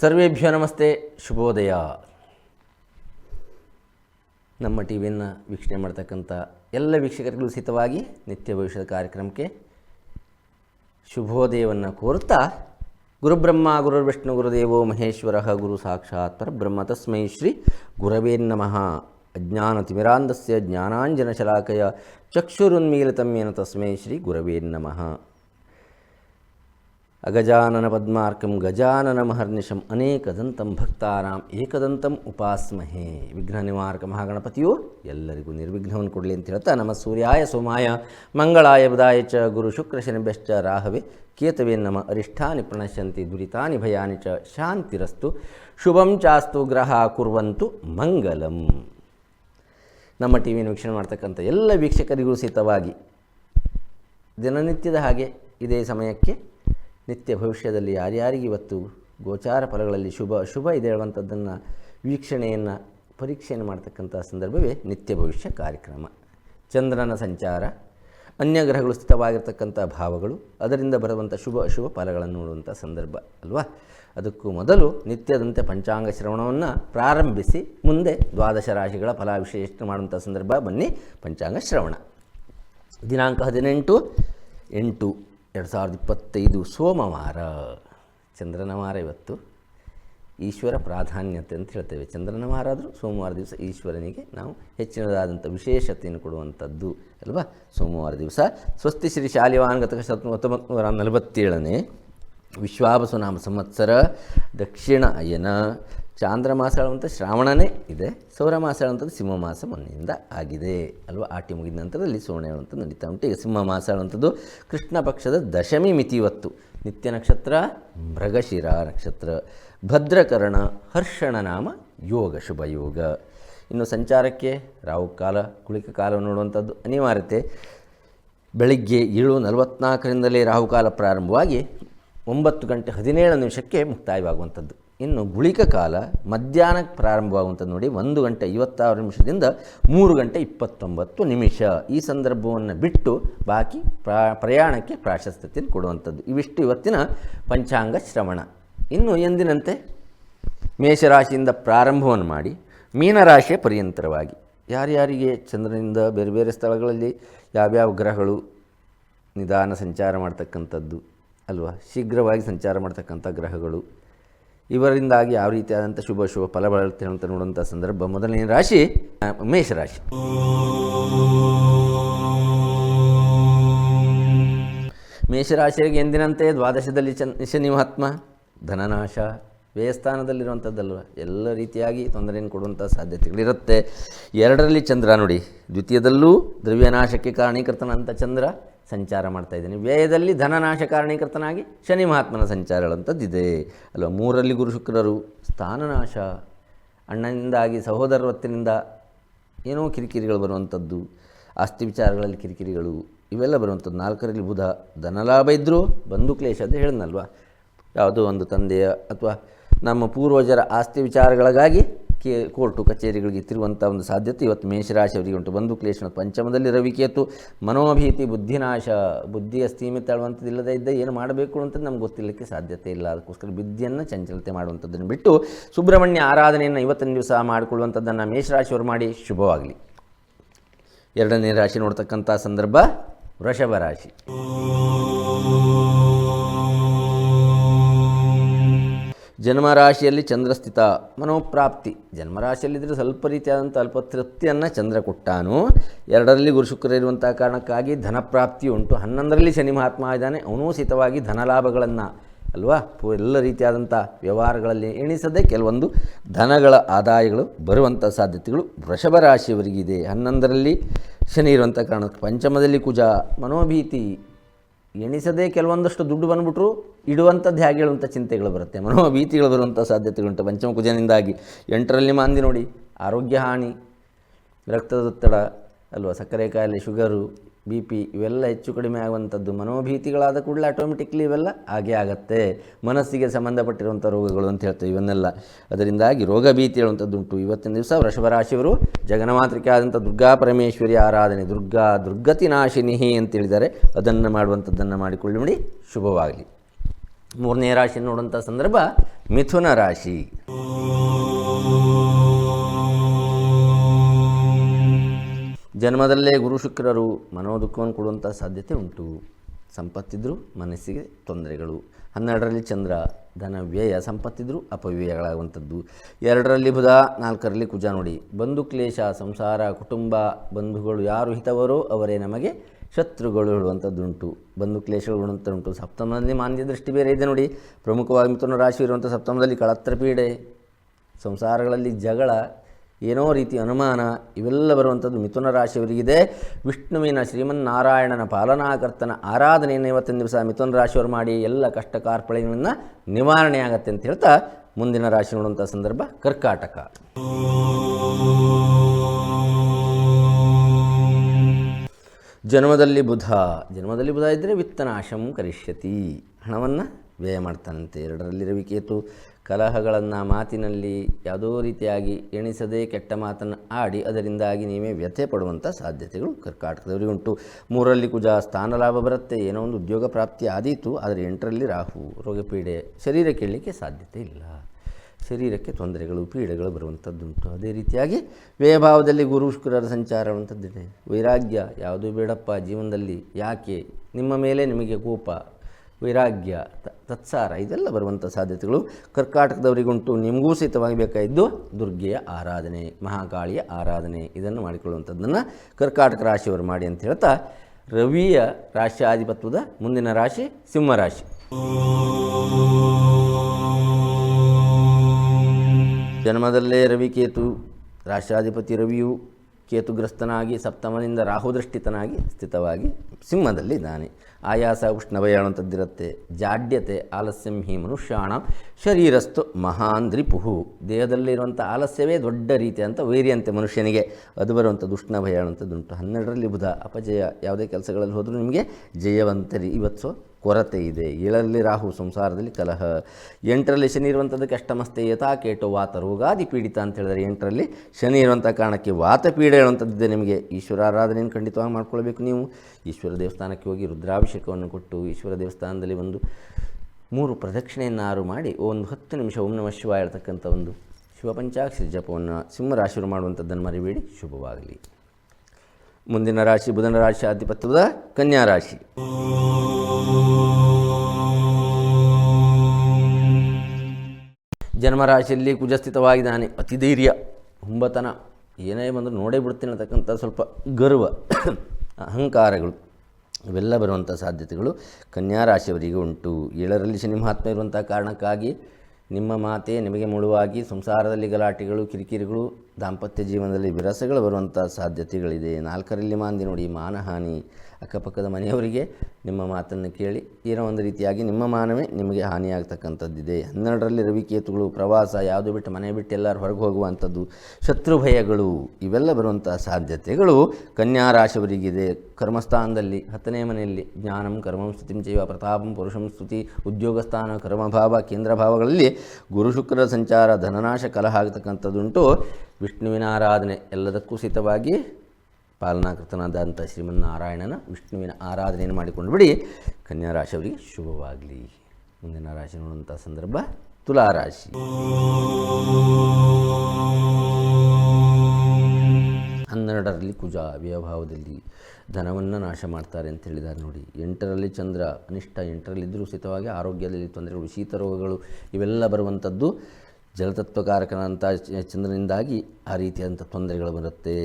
ಸರ್ವೇಭ್ಯೋ ನಮಸ್ತೆ, ಶುಭೋದಯ. ನಮ್ಮ ಟಿ ವಿಯನ್ನು ವೀಕ್ಷಣೆ ಮಾಡ್ತಕ್ಕಂಥ ಎಲ್ಲ ವೀಕ್ಷಕರಿಗೂ ಸಿತವಾಗಿ ನಿತ್ಯ ಭವಿಷ್ಯದ ಕಾರ್ಯಕ್ರಮಕ್ಕೆ ಶುಭೋದಯವನ್ನು ಕೋರುತ್ತಾ ಗುರುಬ್ರಹ್ಮ ಗುರುರ್ವಿಷ್ಣು ಗುರುದೇವೋ ಮಹೇಶ್ವರ, ಗುರು ಸಾಕ್ಷಾತ್ ಪರಬ್ರಹ್ಮ. ತಸ್ಮೈ ಶ್ರೀ ಗುರವೇ ನಮಃ. ಅಜ್ಞಾನತಿಮಿರಾಂಧಸ್ಯ ಜ್ಞಾನಾಂಜನಶಲಾಕಯ ಚಕ್ಷುರುನ್ಮೀಲಿತಂ ಯೇನ ತಸ್ಮೈ ಶ್ರೀ ಗುರವೇ ನಮಃ. ಅಗಜಾನನ ಪದ್ಮಾರ್ಕಂ ಗಜಾನನ ಮಹರ್ನಿಶಂ ಅನೇಕದಂತಂ ಭಕ್ತಾನಾಂ ಏಕದಂತಂ ಉಪಾಸ್ಮಹೇ. ವಿಘ್ನ ನಿವಾರಕ ಮಹಾಗಣಪತಿಯು ಎಲ್ಲರಿಗೂ ನಿರ್ವಿಘ್ನವನ್ನು ಕೊಡಲಿ ಅಂತ ಹೇಳ್ತಾ ನಮ್ಮ ಸೂರ್ಯಾಯ ಸೋಮಾಯ, ಮಂಗಳಾಯ ಬುಧಾಯ ಚ, ಗುರು ಶುಕ್ರ ಶನಿಭ್ಯಶ್ಚ, ರಾಹವೇ. ಕೇತವೇ ನಮ, ಅರಿಷ್ಠಾನಿ ಪ್ರಣಶ್ಯಂತಿ, ದುರಿತಾನಿ ಭಯಾನಿ ಚ, ಶಾಂತಿರಸ್ತು. ಶುಭಂ ಚಾಸ್ತು, ಗ್ರಹ ಕುರ್ವಂತು, ಮಂಗಲಂ. ನಮ್ಮ ಟಿ ವಿಯನ್ನು ವೀಕ್ಷಣೆ ಮಾಡ್ತಕ್ಕಂಥ ಎಲ್ಲ ವೀಕ್ಷಕರಿಗೂ ಸಹಿತವಾಗಿ ದಿನನಿತ್ಯದ ಹಾಗೆ ಇದೇ ಸಮಯಕ್ಕೆ ನಿತ್ಯ ಭವಿಷ್ಯದಲ್ಲಿ ಯಾರ್ಯಾರಿಗೆ ಇವತ್ತು ಗೋಚಾರ ಫಲಗಳಲ್ಲಿ ಶುಭ ಶುಭ ಇದೆ ಹೇಳುವಂಥದ್ದನ್ನು ವೀಕ್ಷಣೆಯನ್ನು, ಪರೀಕ್ಷೆಯನ್ನು ಮಾಡ್ತಕ್ಕಂಥ ಸಂದರ್ಭವೇ ನಿತ್ಯ ಭವಿಷ್ಯ ಕಾರ್ಯಕ್ರಮ. ಚಂದ್ರನ ಸಂಚಾರ ಅನ್ಯ ಗ್ರಹಗಳು ಸ್ಥಿತವಾಗಿರ್ತಕ್ಕಂಥ ಭಾವಗಳು, ಅದರಿಂದ ಬರುವಂಥ ಶುಭ ಅಶುಭ ಫಲಗಳನ್ನು ನೋಡುವಂಥ ಸಂದರ್ಭ, ಅಲ್ವಾ? ಅದಕ್ಕೂ ಮೊದಲು ನಿತ್ಯದಂತೆ ಪಂಚಾಂಗ ಶ್ರವಣವನ್ನು ಪ್ರಾರಂಭಿಸಿ ಮುಂದೆ ದ್ವಾದಶ ರಾಶಿಗಳ ಫಲ ವಿಶ್ಲೇಷಣೆ ಮಾಡುವಂಥ ಸಂದರ್ಭ ಬನ್ನಿ. ಪಂಚಾಂಗ ಶ್ರವಣ. ದಿನಾಂಕ ಹದಿನೆಂಟು, ಎಂಟು, ಎರಡು ಸಾವಿರದ ಇಪ್ಪತ್ತೈದು ಸೋಮವಾರ. ಚಂದ್ರನ ವಾರ ಇವತ್ತು. ಈಶ್ವರ ಪ್ರಾಧಾನ್ಯತೆ ಅಂತ ಹೇಳ್ತೇವೆ. ಚಂದ್ರನ ವಾರ ಆದರೂ ಸೋಮವಾರ ದಿವಸ ಈಶ್ವರನಿಗೆ ನಾವು ಹೆಚ್ಚಿನದಾದಂಥ ವಿಶೇಷತೆಯನ್ನು ಕೊಡುವಂಥದ್ದು ಅಲ್ವಾ? ಸೋಮವಾರ ದಿವಸ. ಸ್ವಸ್ತಿ ಶ್ರೀ ಶಾಲಿವಾನ್ ಗತಕ ಹತ್ತೊಂಬತ್ತು ನೂರ ನಲವತ್ತೇಳನೇ. ವಿಶ್ವಾವಸು ನಾಮ ಸಂವತ್ಸರ, ದಕ್ಷಿಣ ಅಯನ ಚಾಂದ್ರಮಾಸ ಶ್ರಾವಣನೇ ಇದೆ ಸೌರಮಾಸ ಸಿಂಹಮಾಸ ಮೊನ್ನೆಯಿಂದ ಆಗಿದೆ, ಅಲ್ವಾ? ಆಟಿ ಮುಗಿದ ನಂತರದಲ್ಲಿ ಸೋಣ ಹೇಳುವಂಥದ್ದು ನಡೀತಾ ಉಂಟು. ಈಗ ಸಿಂಹಮಾಸ ಕೃಷ್ಣ ಪಕ್ಷದ ದಶಮಿ ಮಿತಿ ಇವತ್ತು. ನಿತ್ಯ ನಕ್ಷತ್ರ, ಮೃಗಶಿರ ನಕ್ಷತ್ರ, ಭದ್ರಕರ್ಣ, ಹರ್ಷಣ ನಾಮ, ಯೋಗ ಶುಭ ಯೋಗ. ಇನ್ನು ಸಂಚಾರಕ್ಕೆ ರಾವು ಕಾಲ, ಕುಳಿಕ ಕಾಲ ನೋಡುವಂಥದ್ದು ಅನಿವಾರ್ಯತೆ. ಬೆಳಿಗ್ಗೆ ಏಳು ನಲವತ್ನಾಲ್ಕರಿಂದಲೇ ರಾಹುಕಾಲ ಪ್ರಾರಂಭವಾಗಿ ಒಂಬತ್ತು ಗಂಟೆ ಹದಿನೇಳು ನಿಮಿಷಕ್ಕೆ ಮುಕ್ತಾಯವಾಗುವಂಥದ್ದು. ಇನ್ನು ಗುಳಿಕ ಕಾಲ ಮಧ್ಯಾಹ್ನಕ್ಕೆ ಪ್ರಾರಂಭವಾಗುವಂಥದ್ದು ನೋಡಿ, ಒಂದು ಗಂಟೆ ಐವತ್ತಾರು ನಿಮಿಷದಿಂದ ಮೂರು ಗಂಟೆ ಇಪ್ಪತ್ತೊಂಬತ್ತು ನಿಮಿಷ. ಈ ಸಂದರ್ಭವನ್ನು ಬಿಟ್ಟು ಬಾಕಿ ಪ್ರಾ, ಪ್ರಯಾಣಕ್ಕೆ ಪ್ರಾಶಸ್ತ್ಯತೆಯನ್ನು ಕೊಡುವಂಥದ್ದು. ಇವಿಷ್ಟು ಇವತ್ತಿನ ಪಂಚಾಂಗ ಶ್ರವಣ. ಇನ್ನು ಎಂದಿನಂತೆ? ಮೇಷರಾಶಿಯಿಂದ ಪ್ರಾರಂಭವನ್ನು ಮಾಡಿ ಮೀನರಾಶಿಯ ಪರ್ಯಂತರವಾಗಿ. ಯಾರ್ಯಾರಿಗೆ ಚಂದ್ರನಿಂದ ಬೇರೆ ಬೇರೆ ಸ್ಥಳಗಳಲ್ಲಿ ಯಾವ್ಯಾವ ಗ್ರಹಗಳು ನಿಧಾನ ಸಂಚಾರ ಮಾಡ್ತಕ್ಕಂಥದ್ದು? ಅಲ್ವಾ? ಶೀಘ್ರವಾಗಿ ಸಂಚಾರ ಮಾಡ್ತಕ್ಕಂಥ ಗ್ರಹಗಳು. ಇವರಿಂದಾಗಿ ಯಾವ ರೀತಿಯಾದಂಥ ಶುಭ ಶುಭ ಫಲ ಬರುತ್ತೆ ಅಂತ ನೋಡುವಂಥ ಸಂದರ್ಭ. ಮೊದಲನೇ ರಾಶಿ ಮೇಷರಾಶಿ ಮೇಷರಾಶಿಯವರಿಗೆ ಎಂದಿನಂತೆ ದ್ವಾದಶದಲ್ಲಿ ಚನ್ ಮಹಾತ್ಮ, ಧನನಾಶ ವ್ಯಯಸ್ಥಾನದಲ್ಲಿರುವಂಥದ್ದಲ್ವ ಎಲ್ಲ ರೀತಿಯಾಗಿ ತೊಂದರೆಯನ್ನು ಕೊಡುವಂಥ ಸಾಧ್ಯತೆಗಳಿರುತ್ತೆ. ಎರಡರಲ್ಲಿ ಚಂದ್ರ ನೋಡಿ. ದ್ವಿತೀಯದಲ್ಲೂ ದ್ರವ್ಯನಾಶಕ್ಕೆ ಕಾರಣೀಕರ್ತನಂಥ ಚಂದ್ರ. ಸಂಚಾರ ಮಾಡ್ತಾ ಇದ್ದೇನೆ. ವ್ಯಯದಲ್ಲಿ ಧನನಾಶ ಕಾರಣೀಕರ್ತನಾಗಿ ಶನಿ ಮಹಾತ್ಮನ ಸಂಚಾರಗಳಂಥದ್ದಿದೆ ಅಲ್ವಾ? ಮೂರರಲ್ಲಿ ಗುರು ಶುಕ್ರರು ಸ್ಥಾನನಾಶ. ಅಣ್ಣನಿಂದಾಗಿ ಸಹೋದರತ್ವത്തിನಿಂದ ಏನೋ ಕಿರಿಕಿರಿಗಳು ಬರುವಂಥದ್ದು, ಆಸ್ತಿ ವಿಚಾರಗಳಲ್ಲಿ ಕಿರಿಕಿರಿಗಳು, ಇವೆಲ್ಲ ಬರುವಂಥದ್ದು. ನಾಲ್ಕರಲ್ಲಿ ಬುಧ, ಧನಲಾಭ ಇದ್ದರೂ ಬಂಧು ಕ್ಲೇಶ ಅಂತ ಹೇಳಿದ್ನಲ್ವ? ಯಾವುದೋ ಒಂದು ತಂದೆಯ ಅಥವಾ ನಮ್ಮ ಪೂರ್ವಜರ ಆಸ್ತಿ ವಿಚಾರಗಳಿಗಾಗಿ ಕೇ ಕೋರ್ಟು ಕಚೇರಿಗಳಿಗೆ ತಿರುವಂಥ ಒಂದು ಸಾಧ್ಯತೆ ಇವತ್ತು ಮೇಷರಾಶಿಯವರಿಗೆ ಉಂಟು ಬಂಧು ಕ್ಲೇಶ ಪಂಚಮದಲ್ಲಿ ರವಿಕೇತು ಮನೋಭೀತಿ, ಬುದ್ಧಿನಾಶ, ಬುದ್ಧಿಯ ಸ್ಥೀಮಿತ ಇಲ್ಲದೇ ಇದ್ದ ಏನು ಮಾಡಬೇಕು ಅಂತ ನಮ್ಗೆ ಗೊತ್ತಿಲ್ಲಕ್ಕೆ ಸಾಧ್ಯತೆ ಇಲ್ಲ. ಅದಕ್ಕೋಸ್ಕರ ಬುದ್ಧಿಯನ್ನು ಚಂಚಲತೆ ಮಾಡುವಂಥದ್ದನ್ನು ಬಿಟ್ಟು ಸುಬ್ರಹ್ಮಣ್ಯ ಆರಾಧನೆಯನ್ನು ಇವತ್ತಿನ ದಿವಸ ಮಾಡಿಕೊಳ್ಳುವಂಥದ್ದನ್ನು ಮೇಷರಾಶಿಯವರು ಮಾಡಿ ಶುಭವಾಗಲಿ. ಎರಡನೇ ರಾಶಿ ನೋಡ್ತಕ್ಕಂಥ ಸಂದರ್ಭ, ವೃಷಭ ರಾಶಿ. ಜನ್ಮರಾಶಿಯಲ್ಲಿ ಚಂದ್ರಸ್ಥಿತ ಮನೋಪ್ರಾಪ್ತಿ. ಜನ್ಮರಾಶಿಯಲ್ಲಿದ್ದರೆ ಸ್ವಲ್ಪ ರೀತಿಯಾದಂಥ ಅಲ್ಪ ತೃಪ್ತಿಯನ್ನು ಚಂದ್ರ ಕೊಟ್ಟಾನು. ಎರಡರಲ್ಲಿ ಗುರು ಶುಕ್ರ ಇರುವಂಥ ಕಾರಣಕ್ಕಾಗಿ ಧನಪ್ರಾಪ್ತಿ ಉಂಟು. ಹನ್ನೊಂದರಲ್ಲಿ ಶನಿ ಮಹಾತ್ಮ ಇದ್ದಾನೆ. ಅವನೂ ಸಹಿತವಾಗಿ ಧನಲಾಭಗಳನ್ನು ಅಲ್ವಾ? ಎಲ್ಲ ರೀತಿಯಾದಂಥ ವ್ಯವಹಾರಗಳಲ್ಲಿ ಎಣಿಸದೆ ಕೆಲವೊಂದು ಧನಗಳ ಆದಾಯಗಳು ಬರುವಂಥ ಸಾಧ್ಯತೆಗಳು ವೃಷಭ ರಾಶಿಯವರಿಗಿದೆ. ಹನ್ನೊಂದರಲ್ಲಿ ಶನಿ ಇರುವಂಥ ಕಾರಣ ಪಂಚಮದಲ್ಲಿ ಕುಜ ಮನೋಭೀತಿ ಎಣಿಸದೇ ಕೆಲವೊಂದಷ್ಟು ದುಡ್ಡು ಬಂದ್ಬಿಟ್ರು ಇಡುವಂಥದ್ದು ಹೇಗೆ ಹೇಳುವಂಥ ಚಿಂತೆಗಳು ಬರುತ್ತೆ ಮನೋಭೀತಿಗಳು ಬರುವಂಥ ಸಾಧ್ಯತೆಗಳುಂಟು. ಪಂಚಮ ಕುಜನಿಂದಾಗಿ ಎಂಟರಲ್ಲಿ ಮಾಂದಿ ನೋಡಿ, ಆರೋಗ್ಯ ಹಾನಿ, ರಕ್ತದೊತ್ತಡ, ಅಲ್ವಾ, ಸಕ್ಕರೆ ಕಾಯಿಲೆ, ಶುಗರು ಬಿ ಪಿ ಇವೆಲ್ಲ ಹೆಚ್ಚು ಕಡಿಮೆ ಆಗುವಂಥದ್ದು ಮನೋಭೀತಿಗಳಾದ ಕೂಡಲೇ ಆಟೋಮೆಟಿಕ್ಲಿ ಇವೆಲ್ಲ ಹಾಗೇ ಆಗತ್ತೆ. ಮನಸ್ಸಿಗೆ ಸಂಬಂಧಪಟ್ಟಿರುವಂಥ ರೋಗಗಳು ಅಂತ ಹೇಳ್ತೇವೆ ಇವನ್ನೆಲ್ಲ. ಅದರಿಂದಾಗಿ ರೋಗ ಭೀತಿ ಹೇಳುವಂಥದ್ದುಂಟು ಇವತ್ತಿನ ದಿವಸ ವೃಷಭರಾಶಿಯವರು ಜಗನ್ಮಾತೃಕೆ ಆದಂಥ ದುರ್ಗಾ ಪರಮೇಶ್ವರಿ ಆರಾಧನೆ, ದುರ್ಗಾ ದುರ್ಗತಿ ನಾಶಿನಿಹಿ ಅಂತ ಹೇಳಿದ್ದಾರೆ. ಅದನ್ನು ಮಾಡುವಂಥದ್ದನ್ನು ಮಾಡಿಕೊಳ್ಳಿ ಶುಭವಾಗಲಿ. ಮೂರನೇ ರಾಶಿ ನೋಡುವಂಥ ಸಂದರ್ಭ ಮಿಥುನ ರಾಶಿ. ಜನ್ಮದಲ್ಲೇ ಗುರು ಶುಕ್ರರು ಮನೋದುಃಖವನ್ನು ಕೊಡುವಂಥ ಸಾಧ್ಯತೆ ಉಂಟು. ಸಂಪತ್ತಿದ್ದರೂ ಮನಸ್ಸಿಗೆ ತೊಂದರೆಗಳು. ಹನ್ನೆರಡರಲ್ಲಿ ಚಂದ್ರ ಧನ ವ್ಯಯ ಸಂಪತ್ತಿದ್ದರೂ ಅಪವ್ಯಯಗಳಾಗುವಂಥದ್ದು. ಎರಡರಲ್ಲಿ ಬುಧ, ನಾಲ್ಕರಲ್ಲಿ ಕುಜ ನೋಡಿ. ಬಂಧು, ಕ್ಲೇಶ, ಸಂಸಾರ, ಕುಟುಂಬ, ಬಂಧುಗಳು ಯಾರು ಹಿತವರೋ ಅವರೇ ನಮಗೆ ಶತ್ರುಗಳು ಹೇಳುವಂಥದ್ದುಂಟು. ಬಂಧು, ಕ್ಲೇಶಗಳು ಉಂಟು ಸಪ್ತಮದಲ್ಲಿ ಮಾನ್ಯ ದೃಷ್ಟಿ ಬೇರೆ ಇದೆ ನೋಡಿ. ಪ್ರಮುಖವಾಗಿ ಮಿಥುನ ರಾಶಿ ಇರುವಂಥ ಸಪ್ತಮದಲ್ಲಿ ಕಳತ್ರ ಪೀಡೆ. ಸಂಸಾರಗಳಲ್ಲಿ ಜಗಳ ಏನೋ ರೀತಿ ಅನುಮಾನ, ಇವೆಲ್ಲ ಬರುವಂಥದ್ದು ಮಿಥುನ ರಾಶಿಯವರಿಗಿದೆ. ವಿಷ್ಣುವಿನ ಶ್ರೀಮನ್ನಾರಾಯಣನ ಪಾಲನಾಕರ್ತನ ಆರಾಧನೆಯನ್ನು ಇವತ್ತಿನ ದಿವಸ ಮಿಥುನ ರಾಶಿಯವರು ಮಾಡಿ ಎಲ್ಲ ಕಷ್ಟ ಕಾರ್ಪಳೆಗಳನ್ನು ನಿವಾರಣೆ ಆಗತ್ತೆ ಅಂತ ಹೇಳ್ತಾ ಮುಂದಿನ ರಾಶಿ ನೋಡುವಂಥ ಸಂದರ್ಭ ಕರ್ಕಾಟಕ. ಜನ್ಮದಲ್ಲಿ ಬುಧ ಜನ್ಮದಲ್ಲಿ ಬುಧ ಇದ್ದರೆ ವಿತ್ತನಾಶಂ ಕರಿಷ್ಯತಿ. ಹಣವನ್ನು ವ್ಯಯ ಮಾಡ್ತಾನಂತೆ. ಎರಡರಲ್ಲಿ ರವಿಕೇತು. ಕಲಹಗಳನ್ನು ಮಾತಿನಲ್ಲಿ ಯಾವುದೋ ರೀತಿಯಾಗಿ ಎಣಿಸದೇ ಕೆಟ್ಟ ಮಾತನ್ನು ಆಡಿ ಅದರಿಂದಾಗಿ ನೀವೇ ವ್ಯಥೆ ಪಡುವಂಥ ಸಾಧ್ಯತೆಗಳು ಕರ್ಕಾಟಕದವರಿಗೆ ಉಂಟು. ಮೂರರಲ್ಲಿ ಕುಜ ಸ್ಥಾನ ಲಾಭ ಬರುತ್ತೆ, ಏನೋ ಒಂದು ಉದ್ಯೋಗ ಪ್ರಾಪ್ತಿ ಆದೀತು, ಆದರೆ ಎಂಟರಲ್ಲಿ ರಾಹು ರೋಗಪೀಡೆ. ಶರೀರ ಕೇಳಲಿಕ್ಕೆ ಸಾಧ್ಯತೆ ಇಲ್ಲ. ಶರೀರಕ್ಕೆ ತೊಂದರೆಗಳು, ಪೀಡೆಗಳು ಬರುವಂಥದ್ದುಂಟು ಅದೇ ರೀತಿಯಾಗಿ ವ್ಯಯಭಾವದಲ್ಲಿ ಗುರು ಶುಕ್ರರ ಸಂಚಾರವಂಥದ್ದಿದೆ ವೈರಾಗ್ಯ ಯಾವುದೂ ಬೇಡಪ್ಪ ಜೀವನದಲ್ಲಿ, ಯಾಕೆ? ನಿಮ್ಮ ಮೇಲೆ ನಿಮಗೆ ಕೋಪ ವೈರಾಗ್ಯ ತತ್ಸಾರ ಇದೆಲ್ಲ ಬರುವಂಥ ಸಾಧ್ಯತೆಗಳು ಕರ್ಕಾಟಕದವರಿಗುಂಟು ನಿಮಗೂ ಸಹಿತವಾಗಿ ಬೇಕಾಗಿದ್ದು ದುರ್ಗೆಯ ಆರಾಧನೆ, ಮಹಾಕಾಳಿಯ ಆರಾಧನೆ, ಇದನ್ನು ಮಾಡಿಕೊಳ್ಳುವಂಥದ್ದನ್ನು ಕರ್ಕಾಟಕ ರಾಶಿಯವರು ಮಾಡಿ ಅಂತ ಹೇಳ್ತಾ ರವಿಯ ರಾಶಿಯಾಧಿಪತ್ವದ ಮುಂದಿನ ರಾಶಿ ಸಿಂಹರಾಶಿ ಜನ್ಮದಲ್ಲೇ ರವಿಕೇತು, ರಾಷ್ಟ್ರಾಧಿಪತಿ ರವಿಯು ಕೇತುಗ್ರಸ್ತನಾಗಿ ಸಪ್ತಮನಿಂದ ರಾಹುದೃಷ್ಟಿತನಾಗಿ ಸ್ಥಿತವಾಗಿ ಸಿಂಹದಲ್ಲಿ ಇದ್ದಾನೆ ಆಯಾಸ ಉಷ್ಣಭಯ ಜಾಡ್ಯತೆ ಆಲಸ್ಯಂ ಹಿ ಮನುಷ್ಯಾಣ, ಶರೀರಸ್ತು ಮಹಾಂದ್ರಿಪುಹು ದೇಹದಲ್ಲಿರುವಂಥ ಆಲಸ್ಯವೇ ದೊಡ್ಡ ರೀತಿ ಅಂತ ವೈರಿಯಂತೆ ಮನುಷ್ಯನಿಗೆ ಅದು ಬರುವಂಥದ್ದು ಉಷ್ಣಭಯ ಅನ್ನುವಂಥದ್ದುಂಟು ಹನ್ನೆರಡರಲ್ಲಿ ಬುಧ, ಅಪಜಯ ಯಾವುದೇ ಕೆಲಸಗಳಲ್ಲಿ ಹೋದರೂ ನಿಮಗೆ ಜಯವಂತರಿ. ಇವತ್ತು ಕೊರತೆ ಇದೆ. ಏಳರಲ್ಲಿ ರಾಹು ಸಂಸಾರದಲ್ಲಿ ಕಲಹ. ಎಂಟರಲ್ಲಿ ಶನಿ ಇರುವಂಥದ್ದಕ್ಕೆ ಅಷ್ಟಮಸ್ತೆ ಯಥಾ ಕೇಟೋ ವಾತ ರೋಗಾದಿ ಪೀಡಿತ ಅಂತ ಹೇಳಿದರೆ ಎಂಟರಲ್ಲಿ ಶನಿ ಇರುವಂಥ ಕಾರಣಕ್ಕೆ ವಾತ ಪೀಡೆ ಹೇಳುವಂಥದ್ದಿದೆ ನಿಮಗೆ. ಈಶ್ವರ ಆರಾಧನೆಯನ್ನು ಖಂಡಿತವಾಗಿ ಮಾಡ್ಕೊಳ್ಬೇಕು ನೀವು. ಈಶ್ವರ ದೇವಸ್ಥಾನಕ್ಕೆ ಹೋಗಿ ರುದ್ರಾಭಿಷೇಕವನ್ನು ಕೊಟ್ಟು ಈಶ್ವರ ದೇವಸ್ಥಾನದಲ್ಲಿ ಒಂದು ಮೂರು ಪ್ರದಕ್ಷಿಣೆಯನ್ನಾರು ಮಾಡಿ ಒಂದು ಹತ್ತು ನಿಮಿಷ ಓಂ ನಮಃ ಶಿವ ಒಂದು ಶಿವಪಂಚಾಕ್ಷರಿ ಜಪವನ್ನು ಸಿಂಹರಾಶಿರು ಮಾಡುವಂಥದ್ದನ್ನು ಮರಿಬೇಡಿ. ಶುಭವಾಗಲಿ. ಮುಂದಿನ ರಾಶಿ ಬುಧನ ರಾಶಿ ಆಧಿಪತ್ಯದ ಕನ್ಯಾ ರಾಶಿ. ಜನ್ಮರಾಶಿಯಲ್ಲಿ ಕುಜಸ್ಥಿತವಾಗಿದ್ದಾನೆ. ಅತಿ ಧೈರ್ಯ, ಹುಂಬತನ, ಏನೇ ಬಂದರೂ ನೋಡೇ ಬಿಡ್ತೀನಿ ಅಂತಕ್ಕಂಥ ಸ್ವಲ್ಪ ಗರ್ವ, ಅಹಂಕಾರಗಳು, ಇವೆಲ್ಲ ಬರುವಂಥ ಸಾಧ್ಯತೆಗಳು ಕನ್ಯಾ ರಾಶಿಯವರಿಗೆ ಉಂಟು. ಏಳರಲ್ಲಿ ಶನಿ ಮಹಾತ್ಮ ಇರುವಂಥ ಕಾರಣಕ್ಕಾಗಿ ನಿಮ್ಮ ಮಾತೆ ನಿಮಗೆ ಮುಳುವಾಗಿ ಸಂಸಾರದಲ್ಲಿ ಗಲಾಟೆಗಳು, ಕಿರಿಕಿರಿಗಳು ದಾಂಪತ್ಯ ಜೀವನದಲ್ಲಿ ವಿರಸಗಳು ಬರುವಂಥ ಸಾಧ್ಯತೆಗಳಿದೆ. ನಾಲ್ಕರಲ್ಲಿ ಮಾಂದಿ ನೋಡಿ ಮಾನಹಾನಿ. ಅಕ್ಕಪಕ್ಕದ ಮನೆಯವರಿಗೆ ನಿಮ್ಮ ಮಾತನ್ನು ಕೇಳಿ, ಏನೋ ಒಂದು ರೀತಿಯಾಗಿ ನಿಮ್ಮ ಮಾನವೇ ನಿಮಗೆ ಹಾನಿಯಾಗ್ತಕ್ಕಂಥದ್ದಿದೆ. ಹನ್ನೆರಡರಲ್ಲಿ ರವಿಕೇತುಗಳು ಪ್ರವಾಸ, ಯಾವುದು ಬಿಟ್ಟು ಮನೆ ಬಿಟ್ಟು ಎಲ್ಲರೂ ಹೊರಗೆ ಹೋಗುವಂಥದ್ದು, ಶತ್ರು ಭಯಗಳು, ಇವೆಲ್ಲ ಬರುವಂಥ ಸಾಧ್ಯತೆಗಳು ಕನ್ಯಾರಾಶಿಯವರಿಗಿದೆ ಕರ್ಮಸ್ಥಾನದಲ್ಲಿ, ಹತ್ತನೇ ಮನೆಯಲ್ಲಿ ಜ್ಞಾನಂ, ಕರ್ಮಂ ಸ್ತುತಿಂ ಚೈವ ಪ್ರತಾಪಂ ಪುರುಷಂ ಸ್ತುತಿ, ಉದ್ಯೋಗಸ್ಥಾನ, ಕರ್ಮಭಾವ ಕೇಂದ್ರ ಭಾವಗಳಲ್ಲಿ ಗುರು ಶುಕ್ರ ಸಂಚಾರ, ಧನನಾಶ, ಕಲಹ ಆಗತಕ್ಕಂಥದ್ದುಂಟು. ವಿಷ್ಣುವಿನ ಆರಾಧನೆ ಎಲ್ಲದಕ್ಕೂ ಸಹಿತವಾಗಿ ಪಾಲನಾಕೃತನಾದಂಥ ಶ್ರೀಮನ್ನಾರಾಯಣನ ವಿಷ್ಣುವಿನ ಆರಾಧನೆಯನ್ನು ಮಾಡಿಕೊಂಡು ಬಿಡಿ. ಕನ್ಯಾ ರಾಶಿಯವರಿಗೆ ಶುಭವಾಗಲಿ. ಮುಂದಿನ ರಾಶಿ ನೋಡುವಂಥ ಸಂದರ್ಭ ತುಲಾರಾಶಿ. ಹನ್ನೆರಡರಲ್ಲಿ ಕುಜ ಅವ್ಯಭಾವದಲ್ಲಿ ಧನವನ್ನು ನಾಶ ಮಾಡ್ತಾರೆ ಅಂತ ಹೇಳಿದ್ದಾರೆ ನೋಡಿ. ಎಂಟರಲ್ಲಿ ಚಂದ್ರ, ಅನಿಷ್ಟ ಎಂಟರಲ್ಲಿದ್ದರೂ ಸಹಿತವಾಗಿ ಆರೋಗ್ಯದಲ್ಲಿ ತೊಂದರೆಗಳು, ಶೀತ ರೋಗಗಳು, ಇವೆಲ್ಲ ಬರುವಂಥದ್ದು ಜಲತತ್ವಕಾರಕನಂಥ ಚಂದ್ರನಿಂದಾಗಿ ಆ ರೀತಿಯಾದಂಥ ತೊಂದರೆಗಳು ಬರುತ್ತೆ.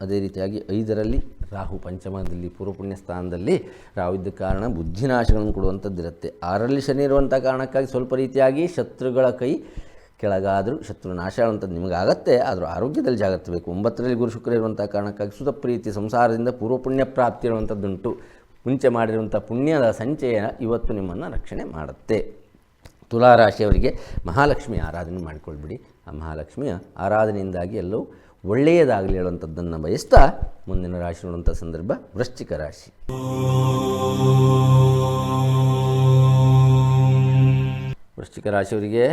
ಅದೇ ರೀತಿಯಾಗಿ ಐದರಲ್ಲಿ ರಾಹು ಪಂಚಮದಲ್ಲಿ ಪೂರ್ವ ಪುಣ್ಯ ಸ್ಥಾನದಲ್ಲಿ ರಾಹು ಇದ್ದ ಕಾರಣ ಬುದ್ಧಿನಾಶಗಳನ್ನು ಕೊಡುವಂಥದ್ದಿರುತ್ತೆ ಆರರಲ್ಲಿ ಶನಿ ಇರುವಂಥ ಕಾರಣಕ್ಕಾಗಿ ಸ್ವಲ್ಪ ರೀತಿಯಾಗಿ ಶತ್ರುಗಳ ಕೈ ಕೆಳಗಾದರೂ ಶತ್ರು ನಾಶ ಆಗುವಂಥದ್ದು ನಿಮಗಾಗತ್ತೆ. ಆದರೂ ಆರೋಗ್ಯದಲ್ಲಿ ಜಾಗ್ರತೆ ಬೇಕು. ಒಂಬತ್ತರಲ್ಲಿ ಗುರು ಶುಕ್ರ ಇರುವಂಥ ಕಾರಣಕ್ಕಾಗಿ ಸುತ ಪ್ರೀತಿ ಸಂಸಾರದಿಂದ ಪೂರ್ವ ಪುಣ್ಯ ಪ್ರಾಪ್ತಿ ಇರುವಂಥದ್ದುಂಟು. ಮುಂಚೆ ಮಾಡಿರುವಂಥ ಪುಣ್ಯದ ಸಂಚಯ ಇವತ್ತು ನಿಮ್ಮನ್ನು ರಕ್ಷಣೆ ಮಾಡುತ್ತೆ. ತುಲಾರಾಶಿಯವರಿಗೆ ಮಹಾಲಕ್ಷ್ಮಿ ಆರಾಧನೆ ಮಾಡಿಕೊಳ್ಬಿಡಿ. ಆ ಮಹಾಲಕ್ಷ್ಮಿಯ ಆರಾಧನೆಯಿಂದಾಗಿ ಎಲ್ಲವೂ ಒಳ್ಳೆಯದಾಗಲಿ ಹೇಳುವಂಥದ್ದನ್ನು ಬಯಸ್ತಾ ಮುಂದಿನ ರಾಶಿ ನೋಡುವಂಥ ಸಂದರ್ಭ ವೃಶ್ಚಿಕ ರಾಶಿ. ವೃಶ್ಚಿಕ ರಾಶಿಯವರಿಗೆ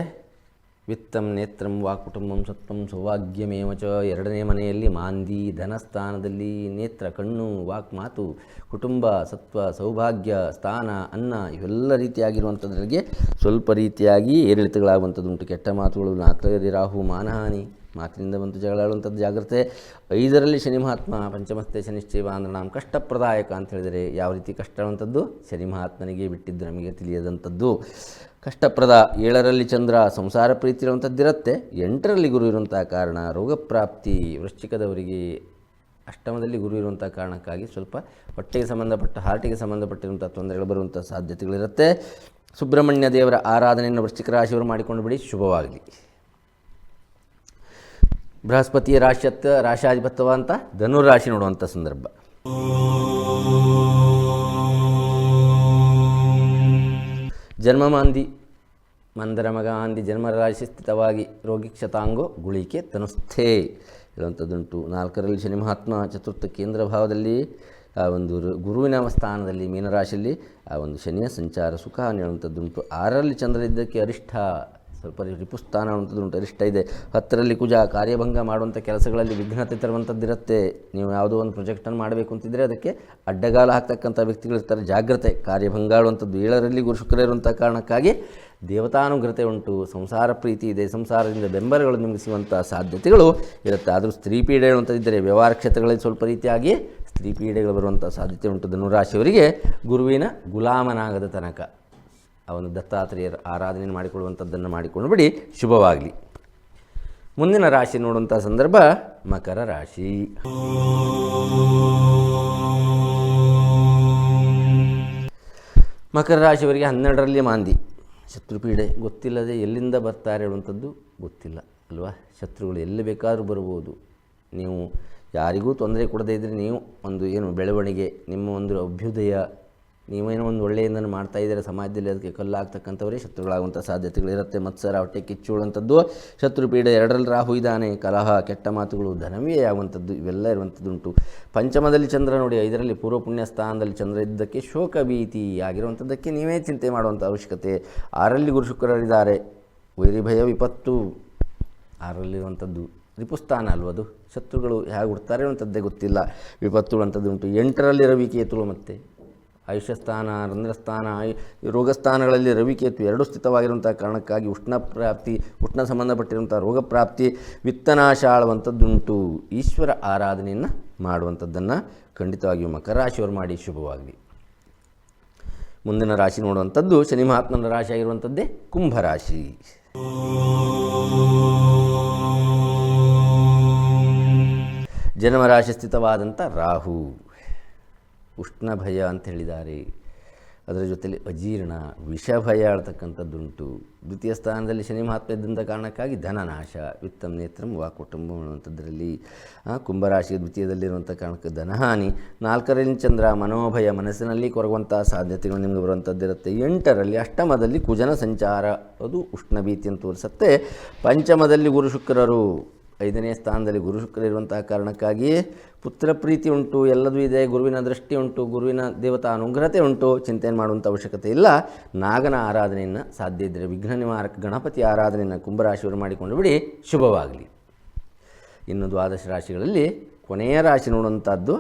ವಿತ್ತಂ ನೇತ್ರಂ ವಾಕುಟುಂಬಂ ಸತ್ವಂ ಸೌಭಾಗ್ಯಮೇವ ಚ. ಎರಡನೇ ಮನೆಯಲ್ಲಿ ಮಾಂದಿ ಧನಸ್ಥಾನದಲ್ಲಿ ನೇತ್ರ, ಕಣ್ಣು, ವಾಕ್, ಮಾತು, ಕುಟುಂಬ, ಸತ್ವ, ಸೌಭಾಗ್ಯ, ಸ್ಥಾನ, ಅನ್ನ ಇವೆಲ್ಲ ರೀತಿಯಾಗಿರುವಂಥದ್ರಿಗೆ ಸ್ವಲ್ಪ ರೀತಿಯಾಗಿ ಏರಿಳಿತಗಳಾಗುವಂಥದ್ದುಂಟು. ಕೆಟ್ಟ ಮಾತುಗಳು ನಾಲ್ಕರಲ್ಲಿ ರಾಹು, ಮಾನಹಾನಿ. ಮಾತಿನಿಂದ ಬಂತು ಜಗಳಾಡುವಂಥದ್ದು ಜಾಗ್ರತೆ. ಐದರಲ್ಲಿ ಶನಿ ಮಹಾತ್ಮ ಪಂಚಮಸ್ತೆ ಶನಿಶ್ಚೈವ ಅಂದ್ರೆ ನಾವು ಕಷ್ಟಪ್ರದಾಯಕ ಅಂತ ಹೇಳಿದರೆ ಯಾವ ರೀತಿ ಕಷ್ಟ ಅನ್ನುವಂಥದ್ದು ಶನಿ ಮಹಾತ್ಮನಿಗೆ ಬಿಟ್ಟಿದ್ದು ನಮಗೆ ತಿಳಿಯದಂಥದ್ದು. ಕಷ್ಟಪ್ರದ ಏಳರಲ್ಲಿ ಚಂದ್ರ ಸಂಸಾರ ಪ್ರೀತಿ ಇರುವಂಥದ್ದಿರುತ್ತೆ ಎಂಟರಲ್ಲಿ ಗುರು ಇರುವಂಥ ಕಾರಣ ರೋಗಪ್ರಾಪ್ತಿ ವೃಶ್ಚಿಕದವರಿಗೆ ಅಷ್ಟಮದಲ್ಲಿ ಗುರು ಇರುವಂಥ ಕಾರಣಕ್ಕಾಗಿ ಸ್ವಲ್ಪ ಹೊಟ್ಟೆಗೆ ಸಂಬಂಧಪಟ್ಟ, ಹಾರ್ಟಿಗೆ ಸಂಬಂಧಪಟ್ಟಿರುವಂಥ ತೊಂದರೆಗಳು ಬರುವಂಥ ಸಾಧ್ಯತೆಗಳಿರುತ್ತೆ. ಸುಬ್ರಹ್ಮಣ್ಯ ದೇವರ ಆರಾಧನೆಯನ್ನು ವೃಶ್ಚಿಕ ರಾಶಿಯವರು ಮಾಡಿಕೊಂಡು ಬಿಡಿ. ಶುಭವಾಗಲಿ. ಬೃಹಸ್ಪತಿಯ ರಾಶಿಯತ್ತ ರಾಶಾಧಿಪತ್ಯವ ಅಂತ ಧನುರಾಶಿ ನೋಡುವಂಥ ಸಂದರ್ಭ. ಜನ್ಮಮಾಂದಿ ಮಂದರ ಮಗ ಆಂದಿ ಜನ್ಮರಾಶಿ ಸ್ಥಿತವಾಗಿ ರೋಗಿ ಕ್ಷತಾಂಗೋ, ಗುಳಿಕೆ ತನುಸ್ಥೆ ಹೇಳುವಂಥದ್ದುಂಟು ನಾಲ್ಕರಲ್ಲಿ ಶನಿ ಮಹಾತ್ಮ, ಚತುರ್ಥ ಕೇಂದ್ರ ಭಾವದಲ್ಲಿ, ಆ ಒಂದು ಗುರುವಿನ ಸ್ಥಾನದಲ್ಲಿ ಮೀನರಾಶಿಯಲ್ಲಿ, ಆ ಒಂದು ಶನಿಯ ಸಂಚಾರ ಸುಖ ಹೇಳುವಂಥದ್ದುಂಟು ಆರರಲ್ಲಿ ಚಂದ್ರ ಇದ್ದಕ್ಕೆ ಅರಿಷ್ಠ ಸ್ವಲ್ಪ ರಿಪುಸ್ಥಾನ ಅನ್ನುವಂಥದ್ದುಂಟು ಅರಿಷ್ಟ ಇದೆ? ಹತ್ತರಲ್ಲಿ ಕುಜ ಕಾರ್ಯಭಂಗ ಮಾಡುವಂಥ ಕೆಲಸಗಳಲ್ಲಿ ವಿಘ್ನತೆ ತರುವಂಥದ್ದಿರುತ್ತೆ. ನೀವು ಯಾವುದೋ ಒಂದು ಪ್ರೊಜೆಕ್ಟನ್ನು ಮಾಡಬೇಕು ಅಂತಿದ್ದರೆ ಅದಕ್ಕೆ ಅಡ್ಡಗಾಲ ಹಾಕ್ತಕ್ಕಂಥ ವ್ಯಕ್ತಿಗಳಿರ್ತಾರೆ ಜಾಗ್ರತೆ. ಕಾರ್ಯಭಂಗ ಆಡುವಂಥದ್ದು ಏಳರಲ್ಲಿ ಗುರು ಶುಕ್ರ ಇರುವಂಥ ಕಾರಣಕ್ಕಾಗಿ ದೇವತಾನುಗ್ರತೆ ಉಂಟು. ಸಂಸಾರ ಪ್ರೀತಿ ಇದೆ. ಸಂಸಾರದಿಂದ ಬೆಂಬಲಗಳು ನಿಮಗೆ ಸಿಗುವಂಥ ಸಾಧ್ಯತೆಗಳು ಇರುತ್ತೆ. ಆದರೂ ಸ್ತ್ರೀ ಪೀಡೆ ಹೇಳುವಂಥದ್ದಿದ್ದರೆ ವ್ಯವಹಾರ ಕ್ಷೇತ್ರಗಳಲ್ಲಿ ಸ್ವಲ್ಪ ರೀತಿಯಾಗಿ ಸ್ತ್ರೀ ಪೀಡೆಗಳು ಬರುವಂಥ ಸಾಧ್ಯತೆ ಉಂಟು. ಧನುರಾಶಿಯವರಿಗೆ ಗುರುವಿನ ಗುಲಾಮನಾಗದ ತನಕ. ಅವನು ದತ್ತಾತ್ರೇಯರ ಆರಾಧನೆ ಮಾಡಿಕೊಳ್ಳುವಂಥದ್ದನ್ನು ಮಾಡಿಕೊಂಡು ಬಿಡಿ, ಶುಭವಾಗಲಿ. ಮುಂದಿನ ರಾಶಿ ನೋಡುವಂಥ ಸಂದರ್ಭ ಮಕರ ರಾಶಿ. ಮಕರ ರಾಶಿಯವರಿಗೆ ಹನ್ನೆರಡರಲ್ಲಿ ಮಾಂದಿ. ಶತ್ರುಪೀಡೆ ಗೊತ್ತಿಲ್ಲದೆ ಎಲ್ಲಿಂದ ಬರ್ತಾರೆ ಹೇಳುವಂಥದ್ದು ಗೊತ್ತಿಲ್ಲ, ಅಲ್ವಾ? ಶತ್ರುಗಳು ಎಲ್ಲಿ ಬೇಕಾದರೂ ಬರ್ಬೋದು. ನೀವು ಯಾರಿಗೂ ತೊಂದರೆ ಕೊಡದೇ ಇದ್ದರೆ ನೀವು ಒಂದು ಏನು ಬೆಳವಣಿಗೆ, ನಿಮ್ಮ ಒಂದು ಅಭ್ಯುದಯ ನೀವೇನೋ ಒಂದು ಒಳ್ಳೆಯದನ್ನು ಮಾಡ್ತಾ ಇದ್ದೀರ, ಸಮಾಜದಲ್ಲಿ ಅದಕ್ಕೆ ಕಲ್ಲಾಗ್ತಕ್ಕಂಥವರೇ ಶತ್ರುಗಳಾಗುವಂಥ ಸಾಧ್ಯತೆಗಳಿರುತ್ತೆ ಮತ್ಸರ, ಹೊಟ್ಟೆ ಕಿಚ್ಚುಳುವಂಥದ್ದು, ಶತ್ರುಪೀಡೆ ಎರಡರಲ್ಲಿ ರಾಹು ಇದ್ದಾನೆ, ಕಲಹ, ಕೆಟ್ಟ ಮಾತುಗಳು ಧನವೇ ಆಗುವಂಥದ್ದು, ಇವೆಲ್ಲ ಇರುವಂಥದ್ದುಂಟು. ಪಂಚಮದಲ್ಲಿ ಚಂದ್ರ ನೋಡಿ ಇದರಲ್ಲಿ ಪೂರ್ವ ಪುಣ್ಯ ಸ್ಥಾನದಲ್ಲಿ ಚಂದ್ರ ಇದ್ದಕ್ಕೆ ಶೋಕ ಭೀತಿ ಆಗಿರುವಂಥದ್ದಕ್ಕೆ ನೀವೇ ಚಿಂತೆ ಮಾಡುವಂಥ ಅವಶ್ಯಕತೆ. ಆರಲ್ಲಿ ಗುರು ಶುಕ್ರರಿದ್ದಾರೆ ವೈರಿ ಭಯ ವಿಪತ್ತು. ಆರಲ್ಲಿರುವಂಥದ್ದು, ರಿಪುಸ್ಥಾನ ಅಲ್ವ ಅದು? ಶತ್ರುಗಳು ಹೇಗೆ ಹುಡ್ತಾರೆ ಅನ್ನುವಂಥದ್ದೇ ಗೊತ್ತಿಲ್ಲ. ವಿಪತ್ತು ಅಂಥದ್ದು ಉಂಟು ಎಂಟರಲ್ಲಿ ರವಿ ಕೇತುಗಳು ಮತ್ತೆ. ಆಯುಷ್ಯ ಸ್ಥಾನ ರಂಧ್ರಸ್ಥಾನ ರೋಗಸ್ಥಾನಗಳಲ್ಲಿ ರವಿಕೇತು ಎರಡೂ ಸ್ಥಿತವಾಗಿರುವಂಥ ಕಾರಣಕ್ಕಾಗಿ ಉಷ್ಣ ಪ್ರಾಪ್ತಿ, ಉಷ್ಣ ಸಂಬಂಧಪಟ್ಟಿರುವಂಥ ರೋಗ ಪ್ರಾಪ್ತಿ, ವಿತ್ತನಾಶ ಆಳುವಂಥದ್ದುಂಟು. ಈಶ್ವರ ಆರಾಧನೆಯನ್ನು ಮಾಡುವಂಥದ್ದನ್ನು ಖಂಡಿತವಾಗಿಯೂ ಮಕರ ರಾಶಿಯವರು ಮಾಡಿ ಶುಭವಾಗಲಿ. ಮುಂದಿನ ರಾಶಿ ನೋಡುವಂಥದ್ದು ಶನಿ ಮಹಾತ್ಮನ ರಾಶಿ ಆಗಿರುವಂಥದ್ದೇ ಕುಂಭರಾಶಿ ಜನ್ಮರಾಶಿ ಸ್ಥಿತವಾದಂಥ ರಾಹು. ಉಷ್ಣ ಭಯ ಅಂತ ಹೇಳಿದ್ದಾರೆ ಅದರ ಜೊತೆಯಲ್ಲಿ ಅಜೀರ್ಣ ವಿಷ ಭಯ ಆಳ್ತಕ್ಕಂಥದ್ದುಂಟು ದ್ವಿತೀಯ ಸ್ಥಾನದಲ್ಲಿ ಶನಿ ಮಹಾತ್ಮ ಇದ್ದಂಥ ಕಾರಣಕ್ಕಾಗಿ ಧನನಾಶ ವಿತ್ತಂ ನೇತ್ರಂ ವಾ ಕುಟುಂಬ ಅನ್ನುವಂಥದ್ರಲ್ಲಿ ಕುಂಭರಾಶಿ ದ್ವಿತೀಯದಲ್ಲಿರುವಂಥ ಕಾರಣಕ್ಕೆ ಧನಹಾನಿ. ನಾಲ್ಕರಲ್ಲಿ ಚಂದ್ರ, ಮನೋಭಯ ಮನಸ್ಸಿನಲ್ಲಿ ಕೊರಗುವಂಥ ಸಾಧ್ಯತೆಗಳು ನಿಮಗೆ ಬರುವಂಥದ್ದಿರುತ್ತೆ. ಎಂಟರಲ್ಲಿ ಅಷ್ಟಮದಲ್ಲಿ ಕುಜನ ಸಂಚಾರ. ಅದು ಉಷ್ಣ ಭೀತಿಯನ್ನು ತೋರಿಸುತ್ತೆ. ಪಂಚಮದಲ್ಲಿ ಗುರು ಶುಕ್ರರು. ಐದನೇ ಸ್ಥಾನದಲ್ಲಿ ಗುರು ಶುಕ್ರ ಇರುವಂತಹ ಕಾರಣಕ್ಕಾಗಿ ಪುತ್ರ ಪ್ರೀತಿ ಉಂಟು, ಎಲ್ಲದೂ ಇದೆ, ಗುರುವಿನ ದೃಷ್ಟಿ ಉಂಟು, ಗುರುವಿನ ದೇವತಾ ಅನುಗ್ರಹತೆ ಉಂಟು ಚಿಂತನೆ ಮಾಡುವಂಥ ಅವಶ್ಯಕತೆ ಇಲ್ಲ. ನಾಗನ ಆರಾಧನೆಯನ್ನು ಸಾಧ್ಯ ಇದ್ದರೆ ವಿಘ್ನ ನಿವಾರಕ ಗಣಪತಿ ಆರಾಧನೆಯನ್ನು ಕುಂಭರಾಶಿಯವರು ಮಾಡಿಕೊಂಡು ಬಿಡಿ, ಶುಭವಾಗಲಿ. ಇನ್ನು ದ್ವಾದಶ ರಾಶಿಗಳಲ್ಲಿ ಕೊನೆಯ ರಾಶಿ ನೋಡುವಂಥದ್ದು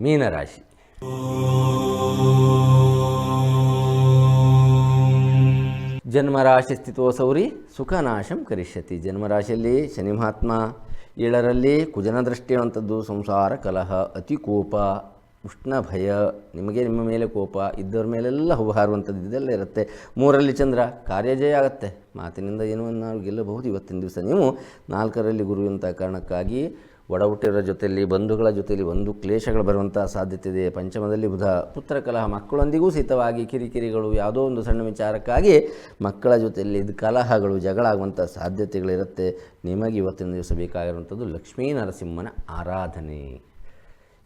ಮೀನರಾಶಿ. ಜನ್ಮರಾಶಿ ಸ್ಥಿತೋಸೌರಿ ಸುಖನಾಶಂ ಕರಿಷ್ಯತಿ. ಜನ್ಮರಾಶಿಯಲ್ಲಿ ಶನಿ ಮಹಾತ್ಮ, ಏಳರಲ್ಲಿ ಕುಜನ ದೃಷ್ಟಿ ಅಂಥದ್ದು ಸಂಸಾರ ಕಲಹ, ಅತಿ ಕೋಪ, ಉಷ್ಣ ಭಯ, ನಿಮಗೆ ನಿಮ್ಮ ಮೇಲೆ ಕೋಪ, ಇದ್ದವ್ರ ಮೇಲೆಲ್ಲ ಹೂ ಹಾರುವಂಥದ್ದು ಇದೆಲ್ಲ ಇರುತ್ತೆ. ಮೂರರಲ್ಲಿ ಚಂದ್ರ ಕಾರ್ಯಜಯ ಆಗುತ್ತೆ. ಮಾತಿನಿಂದ ಏನೋ ನಾವು ಗೆಲ್ಲಬಹುದು ಇವತ್ತಿನ ದಿವಸ. ನೀವು ನಾಲ್ಕರಲ್ಲಿ ಗುರು ಅಂತ ಕಾರಣಕ್ಕಾಗಿ ಒಡ ಹುಟ್ಟಿರೋ ಜೊತೆಯಲ್ಲಿ, ಬಂಧುಗಳ ಜೊತೆಯಲ್ಲಿ ಒಂದು ಕ್ಲೇಶಗಳು ಬರುವಂಥ ಸಾಧ್ಯತೆ ಇದೆ. ಪಂಚಮದಲ್ಲಿ ಬುಧ ಪುತ್ರ ಕಲಹ, ಮಕ್ಕಳೊಂದಿಗೂ ಸಹಿತವಾಗಿ ಕಿರಿಕಿರಿಗಳು, ಯಾವುದೋ ಒಂದು ಸಣ್ಣ ವಿಚಾರಕ್ಕಾಗಿ ಮಕ್ಕಳ ಜೊತೆಯಲ್ಲಿ ಇದು ಕಲಹಗಳು, ಜಗಳ ಆಗುವಂಥ ಸಾಧ್ಯತೆಗಳಿರುತ್ತೆ. ನಿಮಗೆ ಇವತ್ತಿನ ದಿವಸ ಬೇಕಾಗಿರುವಂಥದ್ದು ಲಕ್ಷ್ಮೀ ನರಸಿಂಹನ ಆರಾಧನೆ.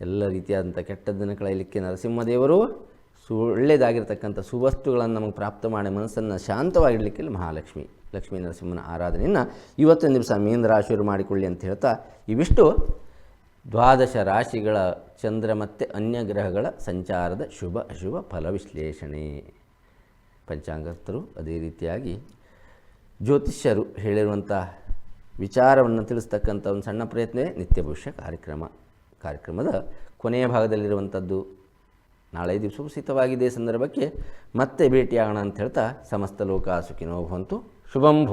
ಎಲ್ಲ ರೀತಿಯಾದಂಥ ಕೆಟ್ಟದ್ದನ್ನು ಕಳೆಯಲಿಕ್ಕೆ ನರಸಿಂಹದೇವರು ಸು ಒಳ್ಳೆಯದಾಗಿರ್ತಕ್ಕಂಥ ಸುವಸ್ತುಗಳನ್ನು ನಮಗೆ ಪ್ರಾಪ್ತ ಮಾಡಿ ಮನಸ್ಸನ್ನು ಶಾಂತವಾಗಿಡಲಿಕ್ಕೆ ಮಹಾಲಕ್ಷ್ಮಿ ಲಕ್ಷ್ಮೀ ನರಸಿಂಹನ ಆರಾಧನೆಯನ್ನು ಇವತ್ತಿನ ದಿವಸ ಮೀನ ರಾಶಿಯವರು ಮಾಡಿಕೊಳ್ಳಿ ಅಂತ ಹೇಳ್ತಾ ಇವಿಷ್ಟು ದ್ವಾದಶ ರಾಶಿಗಳ ಚಂದ್ರ ಮತ್ತು ಅನ್ಯ ಗ್ರಹಗಳ ಸಂಚಾರದ ಶುಭ ಅಶುಭ ಫಲ ವಿಶ್ಲೇಷಣೆ. ಪಂಚಾಂಗರ್ತರು ಅದೇ ರೀತಿಯಾಗಿ ಜ್ಯೋತಿಷ್ಯರು ಹೇಳಿರುವಂಥ ವಿಚಾರವನ್ನು ತಿಳಿಸ್ತಕ್ಕಂಥ ಒಂದು ಸಣ್ಣ ಪ್ರಯತ್ನವೇ ನಿತ್ಯ ಭವಿಷ್ಯ ಕಾರ್ಯಕ್ರಮ. ಕಾರ್ಯಕ್ರಮದ ಕೊನೆಯ ಭಾಗದಲ್ಲಿರುವಂಥದ್ದು ನಾಳೆ ದಿವಸ ಸಿತವಾಗಿದೆ ಸಂದರ್ಭಕ್ಕೆ ಮತ್ತೆ ಭೇಟಿಯಾಗೋಣ ಅಂತ ಹೇಳ್ತಾ ಸಮಸ್ತ ಲೋಕ ಸುಖಿನೋ ಭವಂತು. शुभं